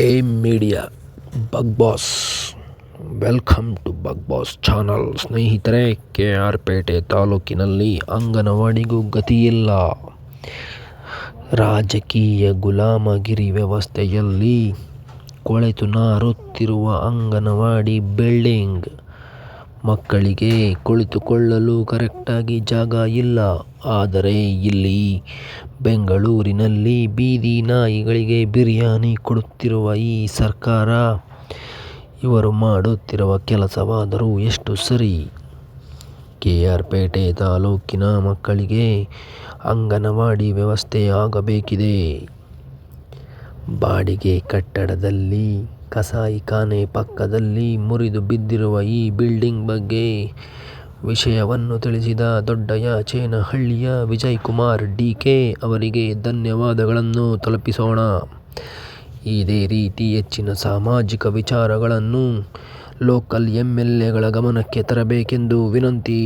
A media, Bug Boss. Welcome to Bug Boss channel. ಸ್ನೇಹಿತರೆ, K R Pete ತಾಲೂಕಿನಲ್ಲಿ ಅಂಗನವಾಡಿಗೂ ಗತಿಯಿಲ್ಲ. ರಾಜಕೀಯ ಗುಲಾಮಗಿರಿ ವ್ಯವಸ್ಥೆಯಲ್ಲಿ ಕೊಳೆತು ನಾರುತ್ತಿರುವ ಅಂಗನವಾಡಿ ಬಿಲ್ಡಿಂಗ್. ಮಕ್ಕಳಿಗೆ ಕುಳಿತುಕೊಳ್ಳಲು ಕರೆಕ್ಟಾಗಿ ಜಾಗ ಇಲ್ಲ. ಆದರೆ ಇಲ್ಲಿ ಬೆಂಗಳೂರಿನಲ್ಲಿ ಬೀದಿ ನಾಯಿಗಳಿಗೆ ಬಿರಿಯಾನಿ ಕೊಡುತ್ತಿರುವ ಈ ಸರ್ಕಾರ, ಇವರು ಮಾಡುತ್ತಿರುವ ಕೆಲಸವಾದರೂ ಎಷ್ಟು ಸರಿ? ಕೆ ಆರ್ ಪೇಟೆ ತಾಲೂಕಿನ ಮಕ್ಕಳಿಗೆ ಅಂಗನವಾಡಿ ವ್ಯವಸ್ಥೆ ಆಗಬೇಕಿದೆ. ಬಾಡಿಗೆ ಕಟ್ಟಡದಲ್ಲಿ ಕಸಾಯಿಖಾನೆ ಪಕ್ಕದಲ್ಲಿ ಮುರಿದು ಬಿದ್ದಿರುವ ಈ ಬಿಲ್ಡಿಂಗ್ ಬಗ್ಗೆ ವಿಷಯವನ್ನು ತಿಳಿಸಿದ ದೊಡ್ಡಯ ಚೇನಹಳ್ಳಿಯ ವಿಜಯ್ ಕುಮಾರ್ ಡಿ ಕೆ ಅವರಿಗೆ ಧನ್ಯವಾದಗಳನ್ನು ತಲುಪಿಸೋಣ. ಇದೇ ರೀತಿ ಹೆಚ್ಚಿನ ಸಾಮಾಜಿಕ ವಿಚಾರಗಳನ್ನು ಲೋಕಲ್ ಎಂಎಲ್ಎಗಳ ಗಮನಕ್ಕೆ ತರಬೇಕೆಂದು ವಿನಂತಿ.